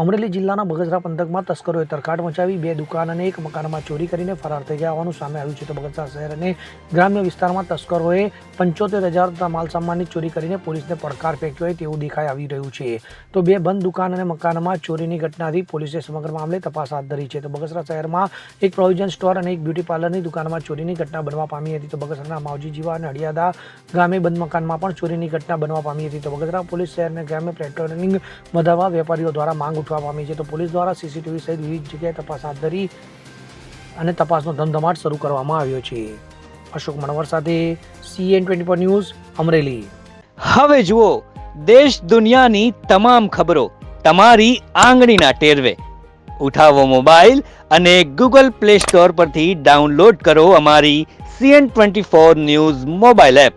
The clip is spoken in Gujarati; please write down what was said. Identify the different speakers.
Speaker 1: અમરેલી જિલ્લાના બગસરા પંથકમાં તસ્કરોએ તરખાટ મચાવી, બે દુકાન અને એક મકાનમાં ચોરી કરીને ફરાર થઈ ગયા હોવાનું સામે આવ્યું છે. તો બગસરા શહેર અને ગ્રામ્ય વિસ્તારમાં તસ્કરોએ પંચોતેર હજાર માલસામાનની ચોરી કરીને પોલીસને પડકાર ફેંક્યો હોય તેવું દેખાઈ આવી રહ્યું છે. તો બે બંધ દુકાન અને મકાનમાં ચોરીની ઘટનાથી પોલીસે સમગ્ર મામલે તપાસ હાથ ધરી છે. તો બગસરા શહેરમાં એક પ્રોવિઝન સ્ટોર અને એક બ્યુટી પાર્લરની દુકાનમાં ચોરીની ઘટના બનવા પામી હતી. તો બગસરાના માવજી જીવા અને હડિયાદા ગામે બંધ મકાનમાં પણ ચોરીની ઘટના બનવા પામી હતી. તો બગસરા પોલીસ શહેરને ગ્રામ્ય પેટ્રોલિંગ વધારવા વેપારીઓ દ્વારા માંગ ઉઠવા પામી છે તો પોલીસ દ્વારા સીસીટીવી સહિત વિવિધ જગ્યાએ તપાસ હાથ ધરી અને તપાસનો ધમધમાટ શરૂ કરવામાં આવ્યો છે. અશોક મણવર સાથે CN twenty four news, Amreli.
Speaker 2: હવે જુઓ, દેશ દુનિયાની તમામ ખબરો તમારી આંગળીના ટેરવે. ઉઠાવો મોબાઈલ અને ગૂગલ પ્લે સ્ટોર પરથી ડાઉનલોડ કરો અમારી CN twenty four news mobile app.